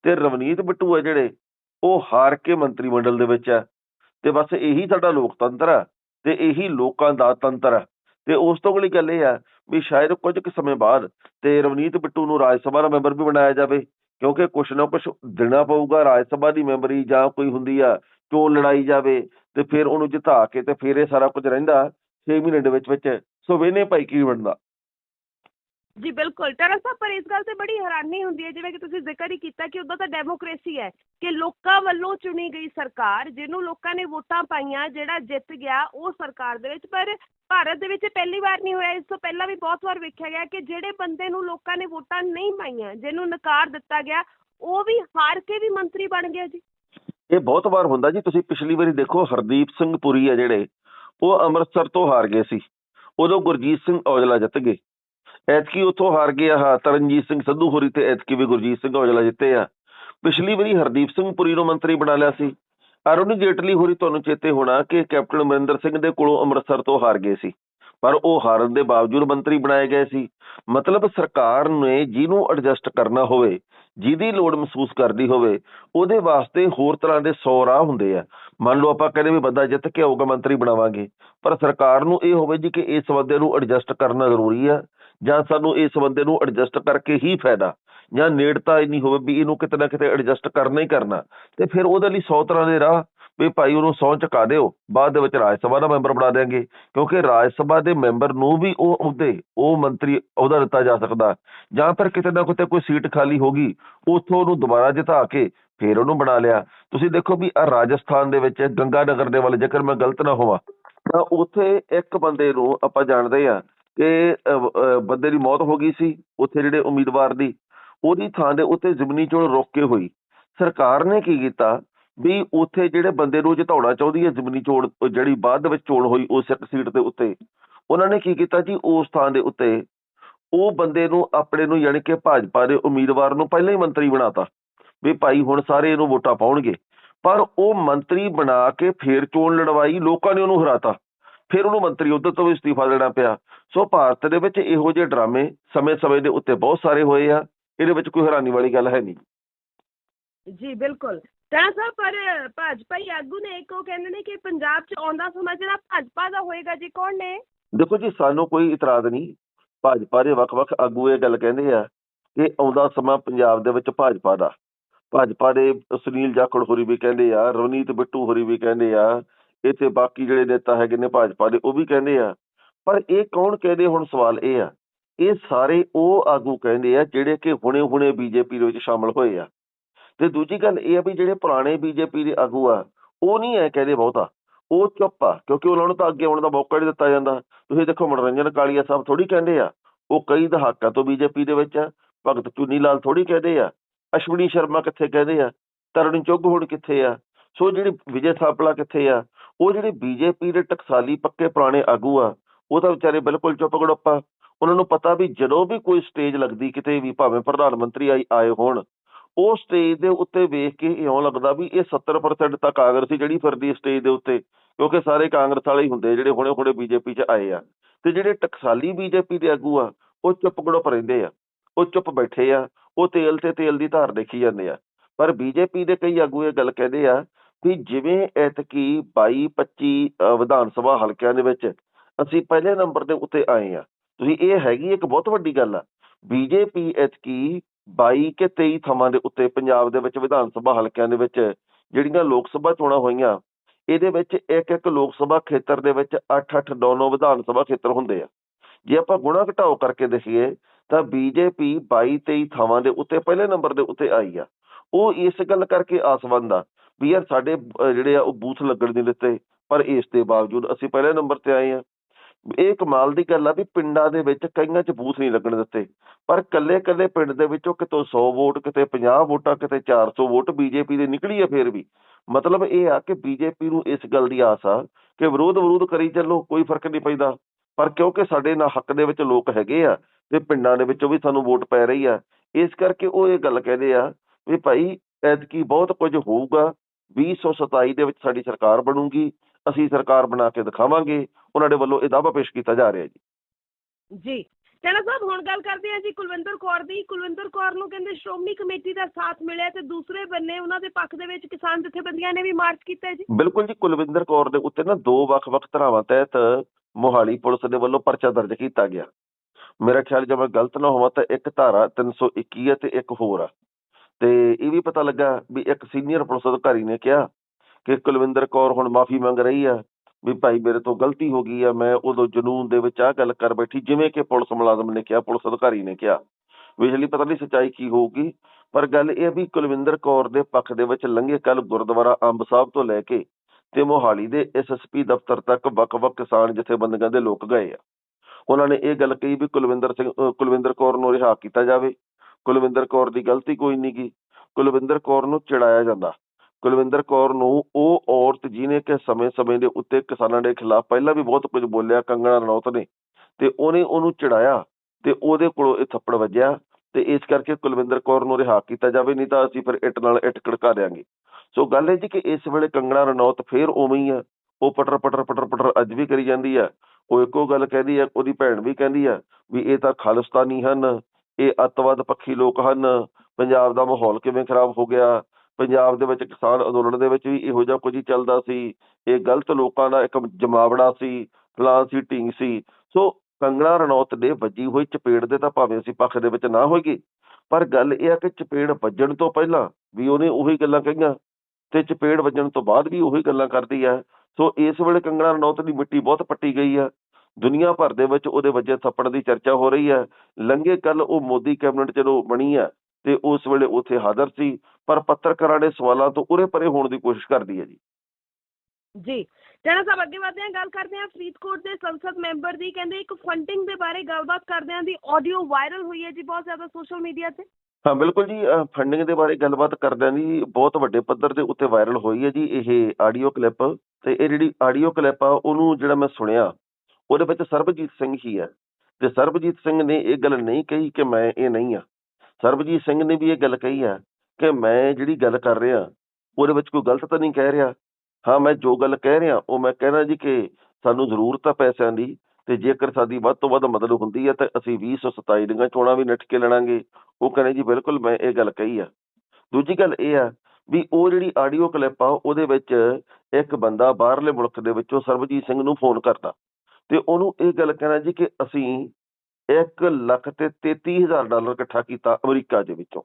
ਤੇ ਰਵਨੀਤ ਬਿੱਟੂ ਹੈ ਜਿਹੜੇ, ਉਹ ਹਾਰ ਕੇ ਮੰਤਰੀ ਮੰਡਲ ਦੇ ਵਿੱਚ ਹੈ ਤੇ ਬਸ ਇਹੀ ਸਾਡਾ ਲੋਕਤੰਤਰ ਆ ਤੇ ਇਹੀ ਲੋਕਾਂ ਦਾ ਤੰਤਰ ਆ ਤੇ ਉਸ ਤੋਂ ਅਗਲੀ ਗੱਲ ਇਹ ਆ ਵੀ ਸ਼ਾਇਦ ਕੁਝ ਕੁ ਸਮੇਂ ਬਾਅਦ ਤੇ ਰਵਨੀਤ ਬਿੱਟੂ ਨੂੰ ਰਾਜ ਸਭਾ ਦਾ ਮੈਂਬਰ ਵੀ ਬਣਾਇਆ ਜਾਵੇ, ਕਿਉਂਕਿ ਕੁਛ ਨਾ ਕੁਛ ਦੇਣਾ ਪਊਗਾ ਰਾਜ ਸਭਾ ਦੀ ਮੈਂਬਰੀ ਜਾਂ ਕੋਈ ਹੁੰਦੀ ਆ ਚੋਣ ਲੜਾਈ ਜਾਵੇ ਤੇ ਫਿਰ ਉਹਨੂੰ ਜਿਤਾ ਕੇ ਤੇ ਫਿਰ ਇਹ ਸਾਰਾ ਕੁਝ ਰਹਿੰਦਾ 6 ਮਹੀਨੇ ਦੇ ਵਿੱਚ ਵਿੱਚ ਸੋ ਵੇਨੇ ਭਾਈ ਕੀ ਬਣਦਾ। ਜੀ, ਬਿਲਕੁਲ। ਟਰਾ ਸਾਹਿਬ ਪਰ ਇਸ ਗੱਲ ਤੇ ਬੜੀ ਹੈਰਾਨੀ ਹੁੰਦੀ ਹੈ, ਜਿਵੇਂ ਕਿ ਤੁਸੀਂ ਜ਼ਿਕਰ ਹੀ ਕੀਤਾ ਕਿ ਉਦੋਂ ਤਾਂ ਡੈਮੋਕ੍ਰੇਸੀ ਹੈ ਕਿ ਲੋਕਾਂ ਵੱਲੋਂ ਚੁਣੀ ਗਈ ਸਰਕਾਰ, ਜਿਹਨੂੰ ਲੋਕਾਂ ਨੇ ਵੋਟਾਂ ਪਾਈਆਂ, ਜਿਹੜਾ ਜਿੱਤ ਗਿਆ, ਉਹ ਸਰਕਾਰ ਦੇ ਵਿੱਚ। ਪਰ ਭਾਰਤ ਦੇ ਵਿੱਚ ਪਹਿਲੀ ਵਾਰ ਨਹੀਂ ਹੋਇਆ, ਇਸ ਤੋਂ ਪਹਿਲਾਂ ਵੀ ਬਹੁਤ ਵਾਰ ਵੇਖਿਆ ਗਿਆ ਕਿ ਜਿਹੜੇ ਬੰਦੇ ਨੂੰ ਲੋਕਾਂ ਨੇ ਵੋਟਾਂ ਨਹੀਂ ਪਾਈਆਂ, ਜਿਹਨੂੰ ਨਕਾਰ ਦਿੱਤਾ ਗਿਆ, ਉਹ ਵੀ ਹਾਰ ਕੇ ਵੀ ਮੰਤਰੀ ਬਣ ਗਿਆ ਜੀ। ਇਹ ਬਹੁਤ ਵਾਰ ਹੁੰਦਾ ਜੀ, ਤੁਸੀਂ ਪਿਛਲੀ ਵਾਰੀ ਦੇਖੋ, ਹਰਦੀਪ ਸਿੰਘ ਪੁਰੀ ਆ ਜਿਹੜੇ, ਉਹ ਅੰਮ੍ਰਿਤਸਰ ਤੋਂ ਹਾਰ ਗਏ ਸੀ। ਉਦੋਂ ਗੁਰਜੀਤ ਸਿੰਘ ਔਜਲਾ ਜਿੱਤ ਗਏ। ਐਤਕੀ ਉੱਥੋਂ ਹਾਰ ਗਿਆ ਆ ਤਰਨਜੀਤ ਸਿੰਘ ਸੰਧੂ ਹੋਰੀ ਤੇ ਐਤਕੀ ਵੀ ਗੁਰਜੀਤ ਸਿੰਘ ਔਜਲਾ ਜਿੱਤੇ ਆ। ਪਿਛਲੀ ਵਾਰੀ ਹਰਦੀਪ ਸਿੰਘ ਪੁਰੀ ਨੂੰ ਮੰਤਰੀ ਬਣਾ ਲਿਆ ਸੀ। ਅਰੁਣ ਜੇਟਲੀ ਹੋਰੀ ਤੁਹਾਨੂੰ ਚੇਤੇ ਹੋਣਾ ਕਿ ਕੈਪਟਨ ਅਮਰਿੰਦਰ ਸਿੰਘ ਦੇ ਕੋਲੋਂ ਅੰਮ੍ਰਿਤਸਰ ਤੋਂ ਹਾਰ ਗਏ ਸੀ। ਪਰ ਉਹ ਹਾਰਨ ਦੇ ਬਾਵਜੂਦ ਮੰਤਰੀ ਬਣਾਏ ਗਏ ਸੀ। ਮਤਲਬ ਸਰਕਾਰ ਨੇ ਜਿਹਨੂੰ ਐਡਜਸਟ ਕਰਨਾ ਹੋਵੇ, ਜਿਹਦੀ ਲੋੜ ਮਹਿਸੂਸ ਕਰਦੀ ਹੋਵੇ, ਉਹਦੇ ਵਾਸਤੇ ਹੋਰ ਤਰ੍ਹਾਂ ਦੇ 100 ਰਾਹ ਹੁੰਦੇ ਆ। ਮੰਨ ਲਓ ਆਪਾਂ ਕਹਿੰਦੇ ਵੀ ਬੰਦਾ ਜਿੱਤ ਕੇ ਆਊਗਾ, ਮੰਤਰੀ ਬਣਾਵਾਂਗੇ। ਪਰ ਸਰਕਾਰ ਨੂੰ ਇਹ ਹੋਵੇ ਜੀ ਕਿ ਇਸ ਬੰਦੇ ਨੂੰ ਐਡਜਸਟ ਕਰਨਾ ਜ਼ਰੂਰੀ ਆ। ਜਾਂ ਸਾਨੂੰ ਇਸ ਬੰਦੇ ਨੂੰ ਐਡਜਸਟ ਕਰਕੇ ਹੀ ਫਾਇਦਾ, ਜਾਂ ਨੇੜਤਾ ਇੰਨੀ ਹੋਵੇ ਵੀ ਇਹਨੂੰ ਕਿਤੇ ਨਾ ਕਿਤੇ ਐਡਜਸਟ ਕਰਨਾ ਹੀ ਕਰਨਾ। ਤੇ ਫਿਰ ਉਹਦੇ ਲਈ 100 ਤਰ੍ਹਾਂ ਦੇ ਰਾਹ ਵੀ ਭਾਈ ਉਹਨੂੰ ਸਹੁੰ ਚੁਕਾ ਦਿਓ, ਬਾਅਦ ਦੇ ਵਿੱਚ ਰਾਜ ਸਭਾ ਦਾ ਮੈਂਬਰ ਬਣਾ ਦੇਾਂਗੇ ਕਿਉਂਕਿ ਰਾਜ ਸਭਾ ਦੇ ਮੈਂਬਰ ਨੂੰ ਵੀ ਉਹ ਅਹੁਦੇ ਉਹ ਮੰਤਰੀ ਉਹਦਾ ਦਿੱਤਾ ਜਾ ਸਕਦਾ। ਜਾਂ ਫਿਰ ਕਿਤੇ ਨਾ ਕਿਤੇ ਕੋਈ ਸੀਟ ਖਾਲੀ ਹੋਗੀ ਉੱਥੋਂ ਉਹਨੂੰ ਦੁਬਾਰਾ ਜਿਤਾ ਕੇ ਫਿਰ ਉਹਨੂੰ ਬਣਾ ਲਿਆ। ਤੁਸੀਂ ਦੇਖੋ ਵੀ ਆ ਰਾਜਸਥਾਨ ਦੇ ਵਿੱਚ ਗੰਗਾ ਨਗਰ ਦੇ ਵੱਲ ਜੇਕਰ ਮੈਂ ਗਲਤ ਨਾ ਹੋਵਾਂ, ਤਾਂ ਉੱਥੇ ਇੱਕ ਬੰਦੇ ਨੂੰ ਆਪਾਂ ਜਾਣਦੇ ਆ ਕਿ ਬੰਦੇ ਦੀ ਮੌਤ ਹੋ ਗਈ ਸੀ, ਉੱਥੇ ਜਿਹੜੇ ਉਮੀਦਵਾਰ ਦੀ, ਉਹਦੀ ਥਾਂ ਦੇ ਉੱਤੇ ਜ਼ਮੀਨੀ ਚੋਣ ਰੋਕ ਕੇ ਹੋਈ। ਸਰਕਾਰ ਨੇ ਕੀ ਕੀਤਾ ਵੀ ਉੱਥੇ ਜਿਹੜੇ ਬੰਦੇ ਨੂੰ ਜਿਤਾਉਣਾ ਚਾਹੁੰਦੀ ਹੈ ਜ਼ਮੀਨੀ ਚੋਣ ਜਿਹੜੀ ਬਾਅਦ ਦੇ ਵਿੱਚ ਚੋਣ ਹੋਈ ਉਸ ਸੀਟ ਦੇ ਉੱਤੇ, ਉਹਨਾਂ ਨੇ ਕੀ ਕੀਤਾ ਜੀ, ਉਸ ਥਾਂ ਦੇ ਉੱਤੇ ਉਹ ਬੰਦੇ ਨੂੰ ਆਪਣੇ ਨੂੰ ਯਾਨੀ ਕਿ ਭਾਜਪਾ ਦੇ ਉਮੀਦਵਾਰ ਨੂੰ ਪਹਿਲਾਂ ਹੀ ਮੰਤਰੀ ਬਣਾਤਾ ਵੀ ਭਾਈ ਹੁਣ ਸਾਰੇ ਇਹਨੂੰ ਵੋਟਾਂ ਪਾਉਣਗੇ। ਪਰ ਉਹ ਮੰਤਰੀ ਬਣਾ ਕੇ ਫੇਰ ਚੋਣ ਲੜਵਾਈ, ਲੋਕਾਂ ਨੇ ਉਹਨੂੰ ਹਰਾਤਾ। ਫਿਰ ਉਹਨੂੰ ਮੰਤਰੀ ਅਹੁਦੇ ਤੋਂ ਵੀ ਅਸਤੀਫਾ ਦੇਣਾ ਪਿਆ। ਸੋ ਭਾਰਤ ਦੇ ਵਿੱਚ ਇਹੋ ਜਿਹੇ ਡਰਾਮੇ ਸਮੇਂ-ਸਮੇਂ ਦੇ ਉੱਤੇ ਬਹੁਤ ਸਾਰੇ ਹੋਏ ਆ। ਇਹਦੇ ਵਿੱਚ ਕੋਈ ਹੈਰਾਨੀ ਵਾਲੀ ਗੱਲ ਹੈ ਨਹੀਂ। ਜੀ ਬਿਲਕੁਲ। ਟਰਾ ਸਾਹਿਬ ਪਰ ਭਾਜਪਾ ਹੀ ਆਗੂ ਨੇ ਇੱਕ ਕਹਿੰਦੇ ਨੇ ਕਿ ਪੰਜਾਬ 'ਚ ਆਉਂਦਾ ਸਮਾਂ ਜਿਹੜਾ ਭਾਜਪਾ ਦਾ ਹੋਏਗਾ ਜੀ ਕੌਣ ਨੇ? ਦੇਖੋ ਜੀ ਸਾਨੂੰ ਕੋਈ ਇਤਰਾਜ਼ ਨਹੀਂ। ਭਾਜਪਾ ਦੇ ਵੱਖ-ਵੱਖ ਆਗੂ ਇਹ ਗੱਲ ਕਹਿੰਦੇ ਆ ਕਿ ਆਉਂਦਾ ਸਮਾਂ ਪੰਜਾਬ ਦੇ ਵਿੱਚ ਭਾਜਪਾ ਦਾ। ਭਾਜਪਾ ਦੇ ਸੁਨੀਲ ਜਾਖੜ ਹੋਰੀ ਵੀ ਕਹਿੰਦੇ ਆ ਰਵਨੀਤ ਬਿੱਟੂ ਹੋਰੀ ਵੀ ਕਹਿੰਦੇ ਆ ਇੱਥੇ ਬਾਕੀ ਜਿਹੜੇ ਨੇਤਾ ਹੈਗੇ ਨੇ ਭਾਜਪਾ ਦੇ, ਉਹ ਵੀ ਕਹਿੰਦੇ ਆ। ਪਰ ਇਹ ਕੌਣ ਕਹਿੰਦੇ? ਹੁਣ ਸਵਾਲ ਇਹ ਆ। ਇਹ ਸਾਰੇ ਉਹ ਆਗੂ ਕਹਿੰਦੇ ਆ ਜਿਹੜੇ ਕਿ ਹੁਣੇ-ਹੁਣੇ ਬੀਜੇਪੀ ਦੇ ਵਿੱਚ ਸ਼ਾਮਲ ਹੋਏ ਆ। ਤੇ ਦੂਜੀ ਗੱਲ ਇਹ ਆ ਵੀ ਜਿਹੜੇ ਪੁਰਾਣੇ ਬੀਜੇਪੀ ਦੇ ਆਗੂ ਆ, ਉਹ ਨਹੀਂ ਐ ਕਹਿੰਦੇ ਬਹੁਤਾ। ਉਹ ਚੁੱਪ ਆ, ਕਿਉਂਕਿ ਉਹਨਾਂ ਨੂੰ ਤਾਂ ਅੱਗੇ ਆਉਣ ਦਾ ਮੌਕਾ ਨਹੀਂ ਦਿੱਤਾ ਜਾਂਦਾ। ਤੁਸੀਂ ਦੇਖੋ ਮਨੋਰੰਜਨ ਕਾਲੀਆ ਸਾਹਿਬ ਥੋੜੀ ਕਹਿੰਦੇ ਆ। ਉਹ ਕਈ ਦਹਾਕਿਆਂ ਤੋਂ ਬੀਜੇਪੀ ਦੇ ਵਿੱਚ ਆ। ਭਗਤ ਚੁੰਨੀ ਲਾਲ ਥੋੜੀ ਕਹਿੰਦੇ ਆ। ਅਸ਼ਵਨੀ ਸ਼ਰਮਾ ਕਿੱਥੇ ਕਹਿੰਦੇ ਆ? ਤਰੁਣ ਚੁੱਗ ਹੁਣ ਕਿੱਥੇ ਆ? ਸੋ ਜਿਹੜੀ ਵਿਜੇ ਥਾਪਲਾ ਕਿੱਥੇ ਆ? ਉਹ ਜਿਹੜੇ ਬੀਜੇਪੀ ਦੇ ਟਕਸਾਲੀ ਪੱਕੇ ਪੁਰਾਣੇ ਆਗੂ ਆ, ਉਹ ਤਾਂ ਵਿਚਾਰੇ ਬਿਲਕੁਲ ਚੁੱਪ ਗੜੱਪਾ ਉਹਨਾਂ ਨੂੰ ਪਤਾ ਵੀ ਜਦੋਂ ਵੀ ਕੋਈ ਸਟੇਜ ਲੱਗਦੀ ਕਿਤੇ ਵੀ, ਭਾਵੇਂ ਪ੍ਰਧਾਨ ਮੰਤਰੀ ਆਈ, ਆਏ ਹੋਣ, ਉਹ ਸਟੇਜ ਦੇ ਉੱਤੇ ਵੇਖ ਕੇ ਇਉਂ ਲੱਗਦਾ ਵੀ ਇਹ 70% ਤਾਂ ਕਾਂਗਰਸੀ ਜਿਹੜੀ ਫਿਰਦੀ ਸਟੇਜ ਦੇ ਉੱਤੇ, ਕਿਉਂਕਿ ਸਾਰੇ ਕਾਂਗਰਸ ਵਾਲੇ ਹੀ ਹੁੰਦੇ ਜਿਹੜੇ ਹੁਣੇ ਹੁਣੇ ਬੀਜੇਪੀ 'ਚ ਆਏ ਆ। ਤੇ ਜਿਹੜੇ ਟਕਸਾਲੀ ਬੀਜੇਪੀ ਦੇ ਆਗੂ ਆ, ਉਹ ਚੁੱਪ ਗੜਪ ਰਹਿੰਦੇ ਆ, ਉਹ ਚੁੱਪ ਬੈਠੇ ਆ, ਉਹ ਤੇਲ ਤੇ ਤੇਲ ਦੀ ਧਾਰ ਦੇਖੀ ਜਾਂਦੇ ਆ। ਪਰ ਬੀਜੇਪੀ ਦੇ ਕਈ ਆਗੂ ਇਹ ਗੱਲ ਕਹਿੰਦੇ ਆ ਵੀ ਜਿਵੇਂ ਐਤਕੀ 22 25 ਅ, ਵਿਧਾਨ ਸਭਾ ਹਲਕਿਆਂ ਦੇ ਵਿੱਚ ਅਸੀਂ ਪਹਿਲੇ ਨੰਬਰ ਦੇ ਉੱਤੇ ਆਏ ਆ ਤੁਸੀਂ ਇਹ ਹੈਗੀ ਇੱਕ ਬਹੁਤ ਵੱਡੀ ਗੱਲ ਆ। ਬੀਜੇਪੀ ਐਤਕੀ 22 ਕੇ 23 ਥਾਵਾਂ ਦੇ ਉੱਤੇ ਪੰਜਾਬ ਦੇ ਵਿੱਚ ਵਿਧਾਨ ਸਭਾ ਹਲਕਿਆਂ ਦੇ ਵਿੱਚ ਜਿਹੜੀਆਂ ਲੋਕ ਸਭਾ ਚੋਣਾਂ ਹੋਈਆਂ ਇਹਦੇ ਵਿੱਚ ਇੱਕ ਇੱਕ ਲੋਕ ਸਭਾ ਖੇਤਰ ਦੇ ਵਿੱਚ 8-8 9-9 ਵਿਧਾਨ ਸਭਾ ਖੇਤਰ ਹੁੰਦੇ ਆ। ਜੇ ਆਪਾਂ ਗੁਣਾ ਘਟਾਓ ਕਰਕੇ ਦੇਖੀਏ ਤਾਂ ਬੀਜੇਪੀ 22 23 ਥਾਵਾਂ ਦੇ ਉੱਤੇ ਪਹਿਲੇ ਨੰਬਰ ਦੇ ਉੱਤੇ ਆਈ ਆ। ਉਹ ਇਸ ਗੱਲ ਕਰਕੇ ਆਸਵੰਦ ਆ ਵੀ ਯਾਰ ਸਾਡੇ ਜਿਹੜੇ ਆ ਉਹ ਬੂਥ ਲੱਗਣ ਨਹੀਂ ਦਿੱਤੇ, ਪਰ ਇਸ ਦੇ ਬਾਵਜੂਦ ਅਸੀਂ ਪਹਿਲੇ ਨੰਬਰ ਤੇ ਆਏ ਆ ਇਹ ਕਮਾਲ ਦੀ ਗੱਲ ਆ ਵੀ ਪਿੰਡਾਂ ਦੇ ਵਿੱਚ ਕਈਆਂ 'ਚ ਬੂਥ ਨਹੀਂ ਲੱਗਣ ਦਿੱਤੇ। ਪਰ ਕੱਲੇ-ਕੱਲੇ ਪਿੰਡ ਦੇ ਵਿੱਚੋਂ ਕਿਤੋਂ 100 ਵੋਟ, ਕਿਤੇ 50 ਵੋਟਾਂ, ਕਿਤੇ 400 ਵੋਟ ਬੀਜੇਪੀ ਦੀ ਨਿਕਲੀ ਆ ਫੇਰ ਵੀ। ਮਤਲਬ ਇਹ ਆ ਕਿ ਬੀਜੇਪੀ ਨੂੰ ਇਸ ਗੱਲ ਦੀ ਆਸ ਆ ਕਿ ਵਿਰੋਧ ਵਿਰੋਧ ਕਰੀ ਚੱਲੋ, ਕੋਈ ਫ਼ਰਕ ਨਹੀਂ ਪੈਂਦਾ। ਪਰ ਕਿਉਂਕਿ ਸਾਡੇ ਨਾਲ ਹੱਕ ਦੇ ਵਿੱਚ ਲੋਕ ਹੈਗੇ ਆ ਤੇ ਪਿੰਡਾਂ ਦੇ ਵਿੱਚੋਂ ਵੀ ਸਾਨੂੰ ਵੋਟ ਪੈ ਰਹੀ ਆ, ਇਸ ਕਰਕੇ ਉਹ ਇਹ ਗੱਲ ਕਹਿੰਦੇ ਆ ਵੀ ਭਾਈ ਐਤਕੀ ਬਹੁਤ ਕੁਝ ਹੋਊਗਾ। 2027 ਦੇ ਵਿੱਚ ਸਾਡੀ ਸਰਕਾਰ ਬਣੂਗੀ ਅਸੀਂ ਸਰਕਾਰ ਬਣਾ ਕੇ ਦਿਖਾਵਾਂਗੇ ਉਹਨਾਂ ਦੇ ਵੱਲੋਂ ਇਹ ਦਾਅਵਾ ਪੇਸ਼ ਕੀਤਾ ਜਾ ਰਿਹਾ ਜੀ। ਜੀ ਟੈਣਾ ਸਾਹਿਬ ਹੁਣ ਗੱਲ ਕਰਦੇ ਹਾਂ ਜੀ ਕੁਲਵਿੰਦਰ ਕੌਰ ਦੀ। ਕੁਲਵਿੰਦਰ ਕੌਰ ਨੂੰ ਕਹਿੰਦੇ ਸ਼੍ਰੋਮਣੀ ਕਮੇਟੀ ਦਾ ਸਾਥ ਮਿਲਿਆ ਤੇ ਦੂਸਰੇ ਬੰਨੇ ਉਹਨਾਂ ਦੇ ਪੱਖ ਦੇ ਵਿੱਚ ਕਿਸਾਨ ਜਥੇਬੰਦੀਆਂ ਨੇ ਵੀ ਮਾਰਚ ਕੀਤਾ ਜੀ। ਬਿਲਕੁਲ ਜੀ ਕੁਲਵਿੰਦਰ ਕੌਰ ਦੇ ਉੱਤੇ ਨਾ ਦੋ ਵੱਖ-ਵੱਖ ਧਾਰਾਵਾਂ ਤਹਿਤ ਮੋਹਾਲੀ ਪੁਲਿਸ ਦੇ ਵੱਲੋਂ ਪਰਚਾ ਦਰਜ ਕੀਤਾ ਗਿਆ। ਮੇਰਾ ਖਿਆਲ ਜੇ ਮੈਂ ਗਲਤ ਨਾ ਹੋਵਾਂ ਤਾਂ ਇੱਕ ਧਾਰਾ 321 ਹੈ ਤੇ ਇੱਕ ਹੋਰ ਆ। ਤੇ ਇਹ ਵੀ ਪਤਾ ਲੱਗਾ ਵੀ ਇੱਕ ਸੀਨੀਅਰ ਪੁਲਿਸ ਅਧਿਕਾਰੀ ਨੇ ਕਿਹਾ ਕਿ ਕੁਲਵਿੰਦਰ ਕੌਰ ਹੁਣ ਮਾਫੀ ਮੰਗ ਰਹੀ ਆ, ਵੀ ਭਾਈ ਮੇਰੇ ਤੋਂ ਗਲਤੀ ਹੋ ਗਈ ਆ, ਮੈਂ ਉਦੋਂ ਜਨੂਨ ਦੇ ਵਿੱਚ ਆਹ ਗੱਲ ਕਰ ਬੈਠੀ, ਜਿਵੇਂ ਕਿ ਪੁਲਿਸ ਮੁਲਾਜ਼ਮ ਨੇ ਕਿਹਾ, ਪੁਲਿਸ ਅਧਿਕਾਰੀ ਨੇ ਕਿਹਾ। ਵਿਜਲੀ ਪਤਾ ਨਹੀਂ ਸੱਚਾਈ ਕੀ ਹੋਊਗੀ, ਪਰ ਗੱਲ ਇਹ ਵੀ ਕੁਲਵਿੰਦਰ ਕੌਰ ਦੇ ਪੱਖ ਦੇ ਵਿੱਚ ਲੰਘੇ ਕੱਲ ਗੁਰਦੁਆਰਾ ਅੰਬ ਸਾਹਿਬ ਤੋਂ ਲੈ ਕੇ ਤੇ ਮੋਹਾਲੀ ਦੇ ਐਸਐਸਪੀ ਦਫ਼ਤਰ ਤੱਕ ਵੱਖ-ਵੱਖ ਕਿਸਾਨ ਜਥੇਬੰਦੀਆਂ ਦੇ ਲੋਕ ਗਏ ਆ। ਉਹਨਾਂ ਨੇ ਇਹ ਗੱਲ ਕਹੀ ਵੀ ਕੁਲਵਿੰਦਰ ਸਿੰਘ ਕੁਲਵਿੰਦਰ ਕੌਰ ਨੂੰ ਰਿਹਾ ਕੀਤਾ ਜਾਵੇ। ਕੁਲਵਿੰਦਰ ਕੌਰ ਦੀ ਗਲਤੀ ਕੋਈ ਨਹੀਂ ਗੀ। ਕੁਲਵਿੰਦਰ ਕੌਰ ਨੂੰ ਚੜਾਇਆ ਜਾਂਦਾ। ਕੁਲਵਿੰਦਰ ਕੌਰ ਨੂੰ ਉਹ ਔਰਤ ਜਿਹਨੇ ਕਿ ਸਮੇਂ-ਸਮੇਂ ਦੇ ਉੱਤੇ ਕਿਸਾਨਾਂ ਦੇ ਖਿਲਾਫ ਪਹਿਲਾਂ ਵੀ ਬਹੁਤ ਕੁਝ ਬੋਲਿਆ, ਕੰਗਣਾ ਰਣੌਤ ਨੇ, ਤੇ ਉਹਨੇ ਉਹਨੂੰ ਚੜਾਇਆ ਤੇ ਉਹਦੇ ਕੋਲੋਂ ਇਹ ਥੱਪੜ ਵੱਜਿਆ ਤੇ ਇਸ ਕਰਕੇ ਕੁਲਵਿੰਦਰ ਕੌਰ ਨੂੰ ਰਿਹਾ ਕੀਤਾ ਜਾਵੇ, ਨਹੀਂ ਤਾਂ ਅਸੀਂ ਫਿਰ ਇੱਟ ਨਾਲ ਇੱਟ ਖੜਕਾ ਦਿਆਂਗੇ। ਸੋ ਗੱਲ ਇਹ ਜੀ ਕਿ ਇਸ ਵੇਲੇ ਕੰਗਣਾ ਰਣੌਤ ਫੇਰ ਉਵੇਂ ਹੀ ਆ। ਉਹ ਪਟਰ ਪਟਰ ਪਟਰ ਪਟਰ ਅੱਜ ਵੀ ਕਰੀ ਜਾਂਦੀ ਆ। ਉਹ ਇੱਕੋ ਗੱਲ ਕਹਿੰਦੀ ਆ, ਉਹਦੀ ਭੈਣ ਵੀ ਕਹਿੰਦੀ ਆ ਵੀ ਇਹ ਤਾਂ ਖਾਲਿਸਤਾਨੀ ਹਨ। ਇਹ ਅੱਤਵਾਦ ਪੱਖੀ ਲੋਕ ਹਨ। ਪੰਜਾਬ ਦਾ ਮਾਹੌਲ ਕਿਵੇਂ ਖਰਾਬ ਹੋ ਗਿਆ? ਪੰਜਾਬ ਦੇ ਵਿੱਚ ਕਿਸਾਨ ਅੰਦੋਲਨ ਦੇ ਵਿੱਚ ਵੀ ਇਹੋ ਜਿਹਾ ਕੁਝ ਹੀ ਚੱਲਦਾ ਸੀ। ਇਹ ਗਲਤ ਲੋਕਾਂ ਦਾ ਇੱਕ ਜਮਾਵੜਾ ਸੀ ਫਲਾਂ ਸੀ, ਢੀਂਗ ਸੀ। ਸੋ ਕੰਗਣਾ ਰਣੌਤ ਦੇ ਵੱਜੀ ਹੋਈ ਚਪੇੜ ਦੇ ਤਾਂ ਭਾਵੇਂ ਅਸੀਂ ਪੱਖ ਦੇ ਵਿੱਚ ਨਾ ਹੋਈਏ, ਪਰ ਗੱਲ ਇਹ ਆ ਕਿ ਚਪੇੜ ਵੱਜਣ ਤੋਂ ਪਹਿਲਾਂ ਵੀ ਉਹਨੇ ਉਹੀ ਗੱਲਾਂ ਕਹੀਆਂ ਤੇ ਚਪੇੜ ਵੱਜਣ ਤੋਂ ਬਾਅਦ ਵੀ ਉਹੀ ਗੱਲਾਂ ਕਰਦੀ ਆ। ਸੋ ਇਸ ਵੇਲੇ ਕੰਗਣਾ ਰਣੌਤ ਦੀ ਮਿੱਟੀ ਬਹੁਤ ਪੱਟੀ ਗਈ ਆ। ਦੁਨੀਆ ਭਰ ਦੇ ਵਿੱਚ ਉਹਦੇ ਵੱਜੇ ਥੱਪੜ ਦੀ ਚਰਚਾ ਹੋ ਰਹੀ ਹੈ। ਲੰਘੇ ਕੱਲ ਉਹ ਮੋਦੀ ਕੈਬਨਿਟ ਜਦੋਂ ਬਣੀ ਆ ਤੇ ਉਸ ਵੇਲੇ ਉੱਥੇ ਹਾਜ਼ਰ ਸੀ ਪਰ ਪੱਤਰਕਾਰਾਂ ਦੇ ਸਵਾਲਾਂ ਤੋਂ ਉਰੇ ਪਰੇ ਹੋਣ ਦੀ ਕੋਸ਼ਿਸ਼ ਕਰਦੀ ਹੈ ਜੀ। ਜੀ ਟੈਣਾ ਸਾਹਿਬ ਅੱਗੇ ਵਧਦੇ ਹਾਂ ਗੱਲ ਕਰਦੇ ਹਾਂ ਫਰੀਦਕੋਟ ਦੇ ਸੰਸਦ ਮੈਂਬਰ ਦੀ। ਕਹਿੰਦੇ ਇੱਕ ਫੰਡਿੰਗ ਦੇ ਬਾਰੇ ਗੱਲਬਾਤ ਕਰਦਿਆਂ ਦੀ ਆਡੀਓ ਵਾਇਰਲ ਹੋਈ ਹੈ ਜੀ ਬਹੁਤ ਜ਼ਿਆਦਾ ਸੋਸ਼ਲ ਮੀਡੀਆ ਤੇ। ਹਾਂ ਬਿਲਕੁਲ ਜੀ ਫੰਡਿੰਗ ਦੇ ਬਾਰੇ ਗੱਲਬਾਤ ਕਰਦਿਆਂ ਦੀ ਬਹੁਤ ਵੱਡੇ ਪੱਧਰ ਦੇ ਉੱਤੇ ਵਾਇਰਲ ਹੋਈ ਹੈ ਜੀ ਇਹ ਆਡੀਓ ਕਲਿੱਪ ਤੇ ਇਹ ਜਿਹੜੀ ਆਡੀਓ ਕਲਿੱਪ ਆ ਉਹਨੂੰ ਜਿਹੜਾ ਮੈਂ ਸੁਣਿਆ ਉਹਦੇ ਵਿੱਚ ਸਰਬਜੀਤ ਸਿੰਘ ਹੀ ਹੈ ਤੇ ਸਰਬਜੀਤ ਸਿੰਘ ਨੇ ਇਹ ਗੱਲ ਨਹੀਂ ਕਹੀ ਕਿ ਮੈਂ ਇਹ ਨਹੀਂ ਆ। ਸਰਬਜੀਤ ਸਿੰਘ ਨੇ ਵੀ ਇਹ ਗੱਲ ਕਹੀ ਆ ਕਿ ਮੈਂ ਜਿਹੜੀ ਗੱਲ ਕਰ ਰਿਹਾ, ਉਹਦੇ ਵਿੱਚ ਕੋਈ ਗਲਤ ਤਾਂ ਨਹੀਂ ਕਹਿ ਰਿਹਾ? ਹਾਂ, ਮੈਂ ਜੋ ਗੱਲ ਕਹਿ ਰਿਹਾ, ਉਹ ਮੈਂ ਕਹਿ ਰਿਹਾ ਜੀ ਕਿ ਸਾਨੂੰ ਜ਼ਰੂਰਤ ਆ ਪੈਸਿਆਂ ਦੀ ਤੇ ਜੇਕਰ ਸਾਡੀ ਵੱਧ ਤੋਂ ਵੱਧ ਮਦਦ ਹੁੰਦੀ ਹੈ ਤਾਂ ਅਸੀਂ 2027 ਦੀਆਂ ਚੋਣਾਂ ਵੀ ਨਿੱਠ ਕੇ ਲੜਾਂਗੇ। ਉਹ ਕਹਿੰਦੇ ਜੀ ਬਿਲਕੁਲ ਮੈਂ ਇਹ ਗੱਲ ਕਹੀ ਆ। ਦੂਜੀ ਗੱਲ ਇਹ ਆ ਵੀ ਉਹ ਜਿਹੜੀ ਆਡੀਓ ਕਲਿੱਪ ਆ, ਉਹਦੇ ਵਿੱਚ ਇੱਕ ਬੰਦਾ ਬਾਹਰਲੇ ਮੁਲਕ ਦੇ ਵਿੱਚੋਂ ਸਰਬਜੀਤ ਸਿੰਘ ਨੂੰ ਫੋਨ ਕਰਦਾ। ਤੇ ਉਹਨੂੰ ਇਹ ਗੱਲ ਕਹਿਣਾ ਜੀ ਕਿ ਅਸੀਂ 1 ਲੱਖ ਤੇ 33000 ਡਾਲਰ ਇਕੱਠਾ ਕੀਤਾ ਅਮਰੀਕਾ ਦੇ ਵਿੱਚੋਂ।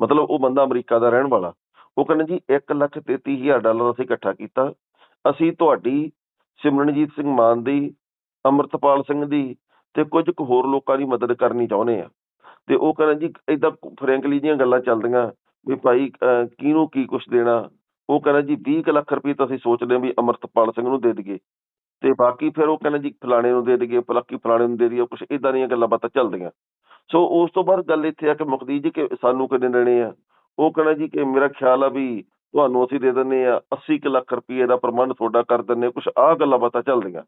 ਮਤਲਬ ਉਹ ਬੰਦਾ ਅਮਰੀਕਾ ਦਾ ਰਹਿਣ ਵਾਲਾ। ਉਹ ਕਹਿੰਦਾ ਜੀ 1 ਲੱਖ 33000 ਡਾਲਰ ਅਸੀਂ ਇਕੱਠਾ ਕੀਤਾ। ਅਸੀਂ ਤੁਹਾਡੀ ਸਿਮਰਨਜੀਤ ਸਿੰਘ ਮਾਨ ਦੀ ਅਮਰਤਪਾਲ ਸਿੰਘ ਦੀ ਤੇ ਕੁਝ ਕੁ ਹੋਰ ਲੋਕਾਂ ਦੀ ਮਦਦ ਕਰਨੀ ਚਾਹੁੰਦੇ ਆ। ਤੇ ਉਹ ਕਹਿੰਦਾ ਜੀ ਇਦਾਂ ਫਰੈਂਕਲੀ ਦੀਆਂ ਗੱਲਾਂ ਚੱਲਦੀਆਂ ਵੀ ਭਾਈ ਅਹ, ਕਿਹਨੂੰ ਕੀ ਕੁਝ ਦੇਣਾ। ਉਹ ਕਹਿੰਦਾ ਜੀ 20 ਕੁ ਲੱਖ ਰੁਪਏ ਤਾਂ ਅਸੀਂ ਸੋਚਦੇ ਹਾਂ ਵੀ ਅਮਰਤਪਾਲ ਸਿੰਘ ਨੂੰ ਦੇ ਦਈਏ। ਤੇ ਬਾਕੀ ਫਿਰ ਉਹ ਕਹਿੰਦਾ ਜੀ ਫਲਾਣੇ ਨੂੰ ਦੇ ਦਈਏ ਪਲੱਕੀ ਫਲਾਣੇ ਨੂੰ ਦੇ ਦਈਏ ਕੁਝ ਇਦਾਂ ਦੀਆਂ ਗੱਲਾਂ ਬਾਤਾਂ ਚੱਲਦੀਆਂ। ਸੋ ਉਸ ਤੋਂ ਬਾਅਦ ਗੱਲ ਇੱਥੇ ਆ ਕਿ ਮੁਕਦੀ ਜੀ ਕਿ ਸਾਨੂੰ ਕਿੰਨੇ ਦੇਣੇ ਆ? ਉਹ ਕਹਿੰਦਾ ਜੀ ਕਿ ਮੇਰਾ ਖਿਆਲ ਆ ਵੀ ਤੁਹਾਨੂੰ ਅਸੀਂ ਦੇ ਦਿੰਨੇ ਆ 80 ਕੁ ਲੱਖ ਰੁਪਏ ਦਾ ਪ੍ਰਬੰਧ ਤੁਹਾਡਾ ਕਰ ਦਿੰਨੇ ਕੁਝ ਆਹ ਗੱਲਾਂ ਬਾਤਾਂ ਚੱਲਦੀਆਂ।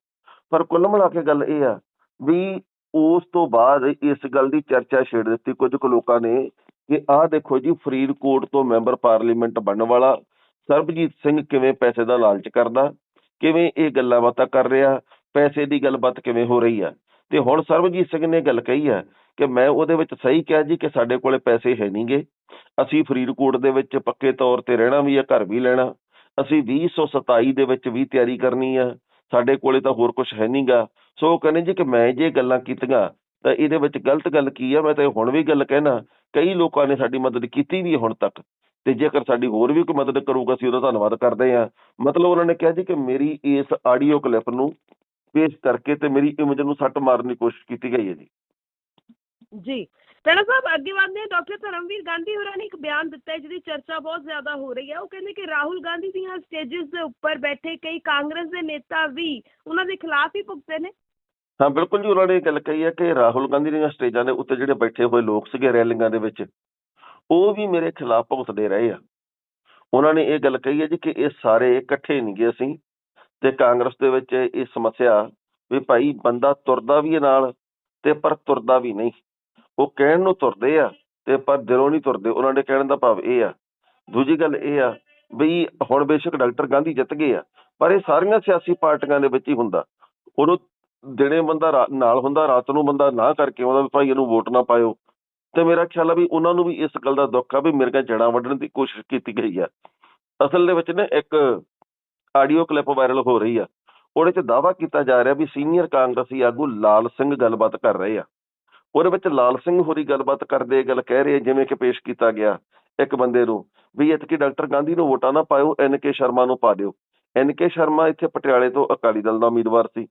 ਪਰ ਕੁੱਲ ਮਿਲਾ ਕੇ ਗੱਲ ਇਹ ਆ ਵੀ ਉਸ ਤੋਂ ਬਾਅਦ ਇਸ ਗੱਲ ਦੀ ਚਰਚਾ ਛੇੜ ਦਿੱਤੀ ਕੁਝ ਕੁ ਲੋਕਾਂ ਨੇ ਕਿ ਆਹ ਦੇਖੋ ਜੀ ਫਰੀਦਕੋਟ ਤੋਂ ਮੈਂਬਰ ਪਾਰਲੀਮੈਂਟ ਬਣਨ ਵਾਲਾ ਸਰਬਜੀਤ ਸਿੰਘ ਕਿਵੇਂ ਪੈਸੇ ਦਾ ਲਾਲਚ ਕਰਦਾ ਕਿਵੇਂ ਇਹ ਗੱਲਾਂ ਬਾਤਾਂ ਕਰ ਰਿਹਾ, ਪੈਸੇ ਦੀ ਗੱਲਬਾਤ ਕਿਵੇਂ ਹੋ ਰਹੀ ਆ? ਤੇ ਹੁਣ ਸਰਬਜੀਤ ਸਿੰਘ ਨੇ ਗੱਲ ਕਹੀ ਆ ਕਿ ਮੈਂ ਉਹਦੇ ਵਿੱਚ ਸਹੀ ਕਿਹਾ ਜੀ ਕਿ ਸਾਡੇ ਕੋਲੇ ਪੈਸੇ ਹੈ ਨਹੀਂਗੇ ਅਸੀਂ ਫਰੀਦਕੋਟ ਦੇ ਵਿੱਚ ਪੱਕੇ ਤੌਰ ਤੇ ਰਹਿਣਾ ਵੀ ਆ, ਘਰ ਵੀ ਲੈਣਾ। ਅਸੀਂ 2027 ਦੇ ਵਿੱਚ ਵੀ ਤਿਆਰੀ ਕਰਨੀ ਆ। ਸਾਡੇ ਕੋਲੇ ਤਾਂ ਹੋਰ ਕੁਝ ਹੈ ਨਹੀਂਗਾ ਸੋ ਉਹ ਕਹਿੰਦੇ ਜੀ ਕਿ ਮੈਂ ਜੇ ਗੱਲਾਂ ਕੀਤੀਆਂ ਤਾਂ ਇਹਦੇ ਵਿੱਚ ਗਲਤ ਗੱਲ ਕੀ ਆ? ਮੈਂ ਤਾਂ ਹੁਣ ਵੀ ਗੱਲ ਕਹਿਣਾ। ਕਈ ਲੋਕਾਂ ਨੇ ਸਾਡੀ ਮਦਦ ਕੀਤੀ ਵੀ ਹੈ ਹੁਣ ਤੱਕ। ਤੇ ਜੇਕਰ ਸਾਡੀ ਹੋਰ ਵੀ ਕੋਈ ਮਦਦ ਕਰੂਗਾ ਅਸੀਂ ਉਹਦਾ ਧੰਨਵਾਦ ਕਰਦੇ ਆ ਮਤਲਬ ਉਹਨਾਂ ਨੇ ਕਿਹਾ ਜੀ ਕਿ ਮੇਰੀ ਇਸ ਆਡੀਓ ਕਲਿੱਪ ਨੂੰ ਪੇਸ਼ ਕਰਕੇ ਤੇ ਮੇਰੀ ਇਮੇਜ ਨੂੰ ਸੱਟ ਮਾਰਨ ਦੀ ਕੋਸ਼ਿਸ਼ ਕੀਤੀ ਗਈ ਹੈ ਜੀ। ਜੀ। ਟੈਣਾ ਸਾਹਿਬ ਅੱਗੇ ਵਧਦੇ ਹਾਂ। ਡਾਕਟਰ ਧਰਮਵੀਰ ਗਾਂਧੀ ਹੋਰਾਂ ਨੇ ਇੱਕ ਬਿਆਨ ਦਿੱਤਾ ਹੈ ਜਿਹਦੀ ਚਰਚਾ ਬਹੁਤ ਜ਼ਿਆਦਾ ਹੋ ਰਹੀ ਹੈ। ਉਹ ਕਹਿੰਦੇ ਕਿ ਰਾਹੁਲ ਗਾਂਧੀ ਦੀਆਂ ਸਟੇਜਸ ਦੇ ਉੱਪਰ ਬੈਠੇ ਕਈ ਕਾਂਗਰਸ ਦੇ ਨੇਤਾ ਵੀ ਉਹਨਾਂ ਦੇ ਖਿਲਾਫ ਹੀ ਭੁਗਤੇ ਨੇ। ਹਾਂ ਬਿਲਕੁਲ ਜੀ ਉਹਨਾਂ ਨੇ ਇਹ ਗੱਲ ਕਹੀ ਹੈ ਕਿ ਰਾਹੁਲ ਗਾਂਧੀ ਦੀਆਂ ਸਟੇਜਾਂ ਦੇ ਉੱਤੇ ਜਿਹੜੇ ਬੈਠੇ ਹੋਏ ਲੋਕ ਸੀਗੇ ਰੈਲੀਆਂ ਦੇ ਵਿੱਚ ਉਹ ਵੀ ਮੇਰੇ ਖਿਲਾਫ ਭੁਗਤਦੇ ਰਹੇ ਆ। ਉਹਨਾਂ ਨੇ ਇਹ ਗੱਲ ਕਹੀ ਹੈ ਜੀ ਕਿ ਇਹ ਸਾਰੇ ਇਕੱਠੇ ਨਹੀਂ ਗਏ ਅਸੀਂ ਤੇ ਕਾਂਗਰਸ ਦੇ ਵਿੱਚ ਇਹ ਸਮੱਸਿਆ ਵੀ ਭਾਈ ਬੰਦਾ ਤੁਰਦਾ ਵੀ ਹੈ ਨਾਲ ਤੇ ਪਰ ਤੁਰਦਾ ਵੀ ਨਹੀਂ। ਉਹ ਕਹਿਣ ਨੂੰ ਤੁਰਦੇ ਆ ਤੇ ਪਰ ਦਿਲੋਂ ਨਹੀਂ ਤੁਰਦੇ। ਉਹਨਾਂ ਦੇ ਕਹਿਣ ਦਾ ਭਾਵ ਇਹ ਆ। ਦੂਜੀ ਗੱਲ ਇਹ ਆ ਵੀ ਹੁਣ ਬੇਸ਼ੱਕ ਡਾਕਟਰ ਗਾਂਧੀ ਜਿੱਤ ਗਏ ਆ, ਪਰ ਇਹ ਸਾਰੀਆਂ ਸਿਆਸੀ ਪਾਰਟੀਆਂ ਦੇ ਵਿੱਚ ਹੀ ਹੁੰਦਾ। ਉਹਨੂੰ ਦਿਨੇ ਬੰਦਾ ਰਾ- ਨਾਲ ਹੁੰਦਾ, ਰਾਤ ਨੂੰ ਬੰਦਾ ਨਾ ਕਰਕੇ ਆਉਂਦਾ ਵੀ ਭਾਈ ਇਹਨੂੰ ਵੋਟ ਨਾ ਪਾਇਓ। ਤੇ ਮੇਰਾ ਖਿਆਲ ਆ ਵੀ ਉਹਨਾਂ ਨੂੰ ਵੀ ਇਸ ਗੱਲ ਦਾ ਦੁੱਖ ਆ ਵੀ ਮੇਰੇ ਜੜਾਂ ਵੱਢਣ ਦੀ ਕੋਸ਼ਿਸ਼ ਕੀਤੀ ਗਈ ਆ। ਅਸਲ ਦੇ ਵਿੱਚ ਨਾ ਇੱਕ ਆਡੀਓ ਕਲਿੱਪ ਵਾਇਰਲ ਹੋ ਰਹੀ ਆ। ਉਹਦੇ 'ਚ ਦਾਅਵਾ ਕੀਤਾ ਜਾ ਰਿਹਾ ਵੀ ਸੀਨੀਅਰ ਕਾਂਗਰਸੀ ਆਗੂ ਲਾਲ ਸਿੰਘ ਗੱਲਬਾਤ ਕਰ ਰਹੇ ਆ। ਉਹਦੇ ਵਿੱਚ ਲਾਲ ਸਿੰਘ ਹੋਰੀ ਗੱਲਬਾਤ ਕਰਦੇ ਗੱਲ ਕਹਿ ਰਹੇ ਜਿਵੇਂ ਕਿ ਪੇਸ਼ ਕੀਤਾ ਗਿਆ ਇੱਕ ਬੰਦੇ ਨੂੰ ਵੀ ਇਤਕੀ ਡਾਕਟਰ ਗਾਂਧੀ ਨੂੰ ਵੋਟਾਂ ਨਾ ਪਾਇਓ, ਐਨ ਕੇ ਸ਼ਰਮਾ ਨੂੰ ਪਾ ਦਿਓ। ਐਨ ਕੇ ਸ਼ਰਮਾ ਇੱਥੇ ਪਟਿਆਲੇ ਤੋਂ ਅਕਾਲੀ ਦਲ ਦਾ ਉਮੀਦਵਾਰ ਸੀ,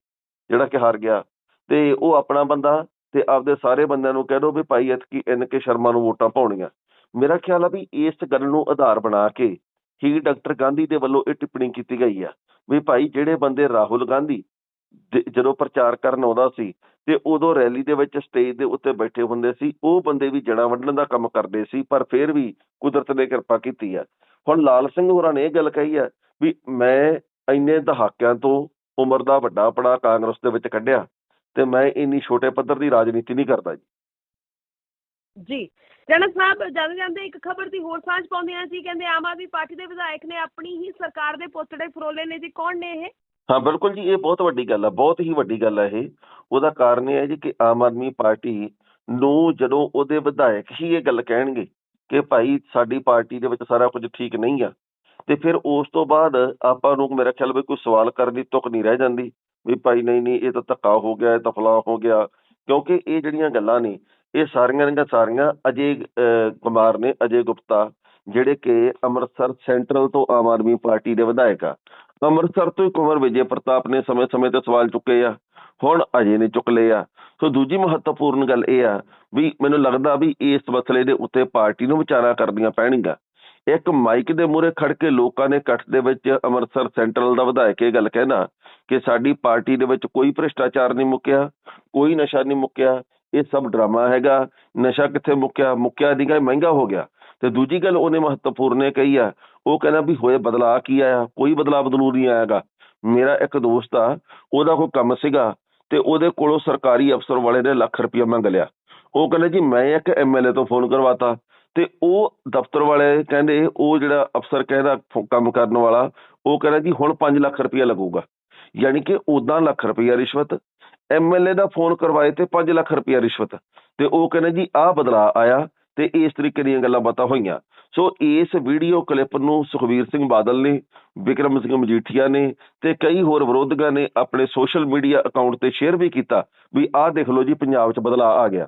ਜਿਹੜਾ ਕਿ ਹਾਰ ਗਿਆ। ਤੇ ਉਹ ਆਪਣਾ ਬੰਦਾ ਤੇ ਆਪਦੇ ਸਾਰੇ ਬੰਦਿਆਂ ਨੂੰ ਕਹਿ ਦਿਓ ਵੀ ਭਾਈ ਇਤਕੀ ਐਨ ਕੇ ਸ਼ਰਮਾ ਨੂੰ ਵੋਟਾਂ ਪਾਉਣੀਆਂ। ਮੇਰਾ ਖਿਆਲ ਆ ਵੀ ਇਸ ਗੱਲ ਨੂੰ ਆਧਾਰ ਬਣਾ ਕੇ ਹੀ ਡਾਕਟਰ ਗਾਂਧੀ ਦੇ ਵੱਲੋਂ ਇਹ ਟਿੱਪਣੀ ਕੀਤੀ ਗਈ ਆ ਵੀ ਭਾਈ ਜਿਹੜੇ ਬੰਦੇ ਰਾਹੁਲ ਗਾਂਧੀ ਦੇ- ਜਦੋਂ ਪ੍ਰਚਾਰ ਕਰਨ ਆਉਂਦਾ ਸੀ ਤੇ ਉਦੋਂ ਰੈਲੀ ਦੇ ਵਿੱਚ ਸਟੇਜ ਦੇ ਉੱਤੇ ਬੈਠੇ ਹੁੰਦੇ ਸੀ, ਉਹ ਬੰਦੇ ਵੀ ਜੜਾਂ ਵੱਢਣ ਦਾ ਕੰਮ ਕਰਦੇ ਸੀ, ਪਰ ਫਿਰ ਵੀ ਕੁਦਰਤ ਨੇ ਕਿਰਪਾ ਕੀਤੀ ਆ। ਹੁਣ ਲਾਲ ਸਿੰਘ ਹੋਰਾਂ ਨੇ ਇਹ ਗੱਲ ਕਹੀ ਆ ਵੀ ਮੈਂ ਇੰਨੇ ਦਹਾਕਿਆਂ ਤੋਂ ਉਮਰ ਦਾ ਵੱਡਾ ਪੜਾ ਕਾਂਗਰਸ ਦੇ ਵਿੱਚ ਕੱਢਿਆ ਤੇ ਮੈਂ ਇੰਨੀ ਛੋਟੇ ਪੱਧਰ ਦੀ ਰਾਜਨੀਤੀ ਨਹੀਂ ਕਰਦਾ ਜੀ। ਜੀ ਜਨਕ ਸਾਹਿਬ ਜਾਂਦੇ ਜਾਂਦੇ ਇੱਕ ਖਬਰ ਦੀ ਹੋਰ ਸਾਂਝ ਪਾਉਂਦੀਆਂ ਸੀ ਕਹਿੰਦੇ ਆਮ ਆਦਮੀ ਪਾਰਟੀ ਦੇ ਵਿਧਾਇਕ ਨੇ ਆਪਣੀ ਹੀ ਸਰਕਾਰ ਦੇ ਪੋਤੜੇ ਫਰੋਲੇ ਨੇ ਜੀ ਕੌਣ ਨੇ ਇਹ? ਹਾਂ ਬਿਲਕੁਲ ਜੀ ਇਹ ਬਹੁਤ ਵੱਡੀ ਗੱਲ ਆ ਬਹੁਤ ਹੀ ਵੱਡੀ ਗੱਲ ਆ ਇਹ। ਉਹਦਾ ਕਾਰਨ ਇਹ ਹੈ ਜੀ ਕਿ ਆਮ ਆਦਮੀ ਪਾਰਟੀ ਨੂੰ ਜਦੋਂ ਉਹਦੇ ਵਿਧਾਇਕ ਹੀ ਇਹ ਗੱਲ ਕਹਿਣਗੇ ਕਿ ਭਾਈ ਸਾਡੀ ਪਾਰਟੀ ਦੇ ਵਿੱਚ ਸਾਰਾ ਕੁਝ ਠੀਕ ਨਹੀਂ ਆ ਤੇ ਫਿਰ ਉਸ ਤੋਂ ਬਾਅਦ ਆਪਾਂ ਨੂੰ ਮੇਰਾ ਖਿਆਲ ਵੀ ਕੋਈ ਸਵਾਲ ਕਰਨ ਦੀ ਤੁਕ ਨਹੀਂ ਰਹਿ ਜਾਂਦੀ। ਵੀ ਭਾਈ ਨਹੀਂ ਨਹੀਂ, ਇਹ ਤਾਂ ਧੱਕਾ ਹੋ ਗਿਆ, ਇਹ ਤਾਂ ਫਲਾ ਹੋ ਗਿਆ। ਕਿਉਂਕਿ ਇਹ ਜਿਹੜੀਆਂ ਗੱਲਾਂ ਨੇ, ਇਹ ਸਾਰੀਆਂ ਦੀਆਂ ਸਾਰੀਆਂ ਅਜੇ ਕੁਮਾਰ ਨੇ, ਅਜੇ ਗੁਪਤਾ, ਜਿਹੜੇ ਕਿ ਅੰਮ੍ਰਿਤਸਰ ਸੈਂਟਰਲ ਤੋਂ ਆਮ ਆਦਮੀ ਪਾਰਟੀ ਦੇ ਵਿਧਾਇਕ ਆ। ਅੰਮ੍ਰਿਤਸਰ ਤੋਂ ਹੀ ਕੁੰਵਰ ਵਿਜੇ ਪ੍ਰਤਾਪ ਨੇ ਸਮੇਂ-ਸਮੇਂ ਤੇ ਸਵਾਲ ਚੁੱਕੇ ਆ। ਹੁਣ ਅਜੇ ਨੇ ਚੁੱਕ ਲਏ ਆ। ਸੋ ਦੂਜੀ ਮਹੱਤਵਪੂਰਨ ਗੱਲ ਇਹ ਆ ਵੀ ਮੈਨੂੰ ਲੱਗਦਾ ਵੀ ਇਸ ਮਸਲੇ ਦੇ ਉੱਤੇ ਪਾਰਟੀ ਨੂੰ ਵਿਚਾਰਾ ਕਰਨੀਆਂ ਪੈਣਗੀਆਂ। ਇੱਕ ਮਾਈਕ ਦੇ ਮੂਹਰੇ ਖੜ ਕੇ ਲੋਕਾਂ ਨੇ ਇਕੱਠ ਦੇ ਵਿੱਚ ਅੰਮ੍ਰਿਤਸਰ ਸੈਂਟਰਲ ਦਾ ਵਿਧਾਇਕ ਇਹ ਗੱਲ ਕਹਿਣਾ ਕਿ ਸਾਡੀ ਪਾਰਟੀ ਦੇ ਵਿੱਚ ਕੋਈ ਭ੍ਰਿਸ਼ਟਾਚਾਰ ਨਹੀਂ ਮੁੱਕਿਆ, ਕੋਈ ਨਸ਼ਾ ਨਹੀਂ ਮੁੱਕਿਆ, ਇਹ ਸਭ ਡਰਾਮਾ ਹੈਗਾ, ਨਸ਼ਾ ਕਿੱਥੇ ਮੁੱਕਿਆ ਮੁੱਕਿਆ ਦੀਗਾ ਮਹਿੰਗਾ ਹੋ ਗਿਆ। ਤੇ ਦੂਜੀ ਗੱਲ ਉਹਨੇ ਮਹੱਤਵਪੂਰਨ ਨੇ ਕਹੀ ਆ, ਉਹ ਕਹਿੰਦਾ ਵੀ ਹੋਏ ਬਦਲਾਅ ਕੀ ਆਇਆ, ਕੋਈ ਬਦਲਾਅ ਬਦਲੂ ਨਹੀਂ ਆਇਆਗਾ ਮੇਰਾ ਇੱਕ ਦੋਸਤ ਆ, ਉਹਦਾ ਕੋਈ ਕੰਮ ਸੀਗਾ ਤੇ ਉਹਦੇ ਕੋਲੋਂ ਸਰਕਾਰੀ ਅਫਸਰ ਵਾਲੇ ਨੇ ਲੱਖ ਰੁਪਇਆ ਮੰਗ ਲਿਆ। ਉਹ ਕਹਿੰਦੇ ਜੀ ਮੈਂ ਇੱਕ ਐਮਐਲਏ ਤੋਂ ਫੋਨ ਕਰਵਾਤਾ ਤੇ ਉਹ ਦਫ਼ਤਰ ਵਾਲੇ ਕਹਿੰਦੇ ਉਹ ਜਿਹੜਾ ਅਫਸਰ ਕਹਿੰਦਾ ਕੰਮ ਕਰਨ ਵਾਲਾ, ਉਹ ਕਹਿੰਦਾ ਜੀ ਹੁਣ 5 ਲੱਖ ਰੁਪਇਆ ਲੱਗੂਗਾ। ਯਾਨੀ ਕਿ ਉਦਾਂ ਲੱਖ ਰੁਪਇਆ ਰਿਸ਼ਵਤ, ਐਮਐਲਏ ਦਾ ਫੋਨ ਕਰਵਾਏ ਤੇ 5 ਲੱਖ ਰੁਪਇਆ ਰਿਸ਼ਵਤ। ਤੇ ਉਹ ਕਹਿੰਦੇ ਜੀ ਆਹ ਬਦਲਾਅ ਆਇਆ ਤੇ ਇਸ ਤਰੀਕੇ ਦੀਆਂ ਗੱਲਾਂ ਬਾਤਾਂ ਹੋਈਆਂ। ਸੋ ਇਸ ਵੀਡੀਓ ਕਲਿੱਪ ਨੂੰ ਸੁਖਵੀਰ ਸਿੰਘ ਬਾਦਲ ਨੇ, ਵਿਕਰਮ ਸਿੰਘ ਮਜੀਠੀਆ ਨੇ ਤੇ ਕਈ ਹੋਰ ਵਿਰੋਧੀਆਂ ਨੇ ਆਪਣੇ ਸੋਸ਼ਲ ਮੀਡੀਆ ਅਕਾਊਂਟ ਤੇ ਸ਼ੇਅਰ ਵੀ ਕੀਤਾ ਵੀ ਆਹ ਦੇਖ ਲਓ ਜੀ ਪੰਜਾਬ 'ਚ ਬਦਲਾਅ ਆ ਗਿਆ।